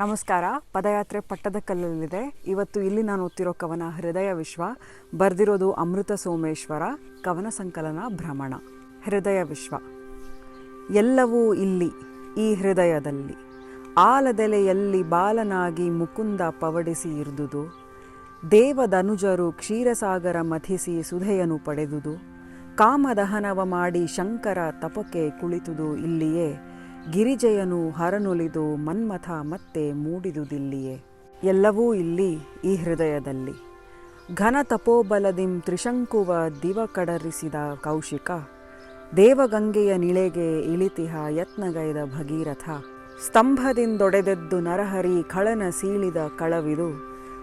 ನಮಸ್ಕಾರ. ಪದಯಾತ್ರೆ ಪಟ್ಟದಕಲ್ಲಲ್ಲಿದೆ ಇವತ್ತು ಇಲ್ಲಿ ನಾನು ಓದ್ತಿರೋ ಕವನ ಹೃದಯ ವಿಶ್ವ, ಬರೆದಿರೋದು ಅಮೃತ ಸೋಮೇಶ್ವರ, ಕವನ ಸಂಕಲನ ಭ್ರಮಣ. ಹೃದಯ ವಿಶ್ವ. ಎಲ್ಲವೂ ಇಲ್ಲಿ, ಈ ಹೃದಯದಲ್ಲಿ. ಆಲದೆಲೆಯಲ್ಲಿ ಬಾಲನಾಗಿ ಮುಕುಂದ ಪವಡಿಸಿ ಇರ್ದುದು. ದೇವದನುಜರು ಕ್ಷೀರಸಾಗರ ಮಥಿಸಿ ಸುಧೆಯನು ಪಡೆದುದು. ಕಾಮದಹನವ ಮಾಡಿ ಶಂಕರ ತಪಕೆ ಕುಳಿತುದು ಇಲ್ಲಿಯೇ. ಗಿರಿಜಯನು ಹರನುಲಿದು ಮನ್ಮಥ ಮತ್ತೆ ಮೂಡಿದುದಿಲ್ಲಿಯೇ. ಎಲ್ಲವೂ ಇಲ್ಲಿ ಈ ಹೃದಯದಲ್ಲಿ. ಘನ ತಪೋಬಲದಿಂ ತ್ರಿಶಂಕುವ ದಿವ ಕಡರಿಸಿದ ಕೌಶಿಕ, ದೇವಗಂಗೆಯ ನಿಳೆಗೆ ಇಳಿತಿಹ ಯತ್ನಗೈದ ಭಗೀರಥ, ಸ್ತಂಭದಿಂದೊಡೆದೆದ್ದು ನರಹರಿ ಖಳನ ಸೀಳಿದ ಕಳವಿದು,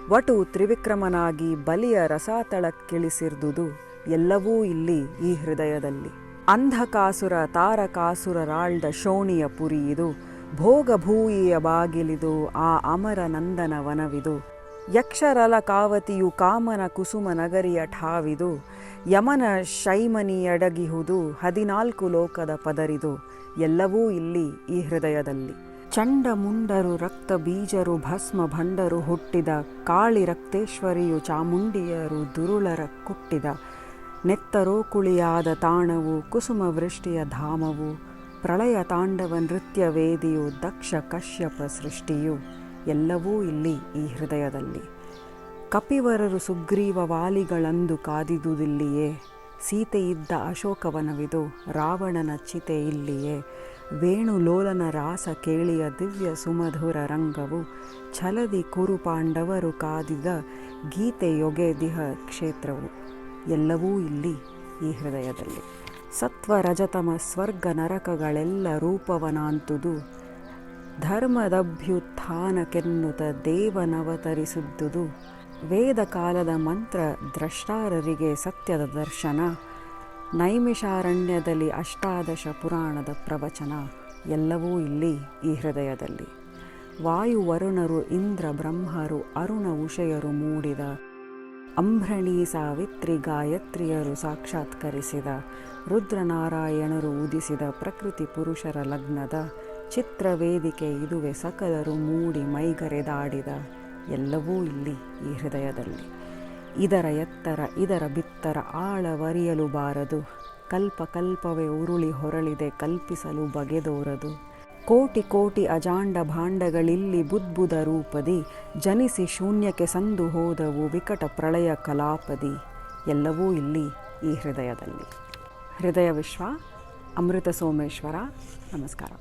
ವಟು ತ್ರಿವಿಕ್ರಮನಾಗಿ ಬಲಿಯ ರಸಾತಳಕ್ಕಿಳಿಸಿರ್ದುದು, ಎಲ್ಲವೂ ಇಲ್ಲಿ ಈ ಹೃದಯದಲ್ಲಿ. ಅಂಧಕಾಸುರ, ತಾರಕಾಸುರರಾಳ್ದ ಶೋಣಿಯ ಪುರಿಯಿದು ಭೋಗಭೂಯಿಯ ಬಾಗಿಲಿದು, ಆ ಅಮರ ನಂದನ ವನವಿದು. ಯಕ್ಷರಲ ಕಾವತಿಯು ಕಾಮನ ಕುಸುಮ ನಗರಿಯ ಠಾವಿದು. ಯಮನ ಶೈಮನಿಯಡಗಿಹುದು, ಹದಿನಾಲ್ಕು ಲೋಕದ ಪದರಿದು. ಎಲ್ಲವೂ ಇಲ್ಲಿ ಈ ಹೃದಯದಲ್ಲಿ. ಚಂಡ ಮುಂಡರು ರಕ್ತ ಬೀಜರು ಭಸ್ಮ ಭಂಡರು ಹುಟ್ಟಿದ, ಕಾಳಿ ರಕ್ತೇಶ್ವರಿಯು ಚಾಮುಂಡಿಯರು ದುರುಳರ ಕುಟ್ಟಿದ. ನೆತ್ತರೋ ಕುಳಿಯಾದ ತಾಣವು ಕುಸುಮ ವೃಷ್ಟಿಯ ಧಾಮವು, ಪ್ರಳಯ ತಾಂಡವ ನೃತ್ಯ ವೇದಿಯು ದಕ್ಷ ಕಶ್ಯಪ ಸೃಷ್ಟಿಯು. ಎಲ್ಲವೂ ಇಲ್ಲಿ ಈ ಹೃದಯದಲ್ಲಿ. ಕಪಿವರರು ಸುಗ್ರೀವ ವಾಲಿಗಳಂದು ಕಾದಿದುದಿಲ್ಲಿಯೇ. ಸೀತೆಯಿದ್ದ ಅಶೋಕವನವಿದು, ರಾವಣನ ಚಿತೆ ಇಲ್ಲಿಯೇ. ವೇಣುಲೋಲನ ರಾಸ ಕೇಳಿಯ ದಿವ್ಯ ಸುಮಧುರ ರಂಗವು, ಛಲದಿ ಕುರು ಪಾಂಡವರು ಕಾದಿದ ಗೀತೆಯೊಗೆದಿಹ ಕ್ಷೇತ್ರವು. ಎಲ್ಲವೂ ಇಲ್ಲಿ ಈ ಹೃದಯದಲ್ಲಿ. ಸತ್ವ, ರಜತಮ, ಸ್ವರ್ಗ, ನರಕಗಳೆಲ್ಲ ರೂಪವನಾಂತುದು. ಧರ್ಮದಭ್ಯುತ್ಥಾನಕೆನ್ನುತ ದೇವನವತರಿಸಿದ್ದುದು. ವೇದ ಕಾಲದ ಮಂತ್ರ, ದ್ರಷ್ಟಾರರಿಗೆ ಸತ್ಯದ ದರ್ಶನ. ನೈಮಿಷಾರಣ್ಯದಲ್ಲಿ ಅಷ್ಟಾದಶ ಪುರಾಣದ ಪ್ರವಚನ. ಎಲ್ಲವೂ ಇಲ್ಲಿ ಈ ಹೃದಯದಲ್ಲಿ. ವಾಯುವರುಣರು ಇಂದ್ರ ಬ್ರಹ್ಮರು ಅರುಣ ಉಷಯರು ಮೂಡಿದ ಅಂಬ್ರಣಿ ಸಾವಿತ್ರಿ ಗಾಯತ್ರಿಯರು ಸಾಕ್ಷಾತ್ಕರಿಸಿದ, ರುದ್ರನಾರಾಯಣರು ಉದಿಸಿದ ಪ್ರಕೃತಿ ಪುರುಷರ ಲಗ್ನದ ಚಿತ್ರವೇದಿಕೆ ಇದುವೆ ಸಕಲರು ಮೂಡಿ ಮೈಗರೆದಾಡಿದ ಎಲ್ಲವೂ ಇಲ್ಲಿ ಈ ಹೃದಯದಲ್ಲಿ. ಇದರ ಎತ್ತರ, ಇದರ ಬಿತ್ತರ ಆಳವರಿಯಲು ಬಾರದು ಕಲ್ಪ ಕಲ್ಪವೇ ಉರುಳಿ ಹೊರಳಿದೆ, ಕಲ್ಪಿಸಲು ಬಗೆದೋರದು. ಕೋಟಿ ಕೋಟಿ ಅಜಾಂಡ ಭಾಂಡಗಳಿಲ್ಲಿ ಬುದ್ಬುದ ರೂಪದಿ, ಜನಿಸಿ ಶೂನ್ಯಕ್ಕೆ ಸಂದು ಹೋದವು ವಿಕಟ ಪ್ರಳಯ ಕಲಾಪದಿ. ಎಲ್ಲವೂ ಇಲ್ಲಿ ಈ ಹೃದಯದಲ್ಲಿ. ಹೃದಯ ವಿಶ್ವ, ಅಮೃತ ಸೋಮೇಶ್ವರ, ನಮಸ್ಕಾರ.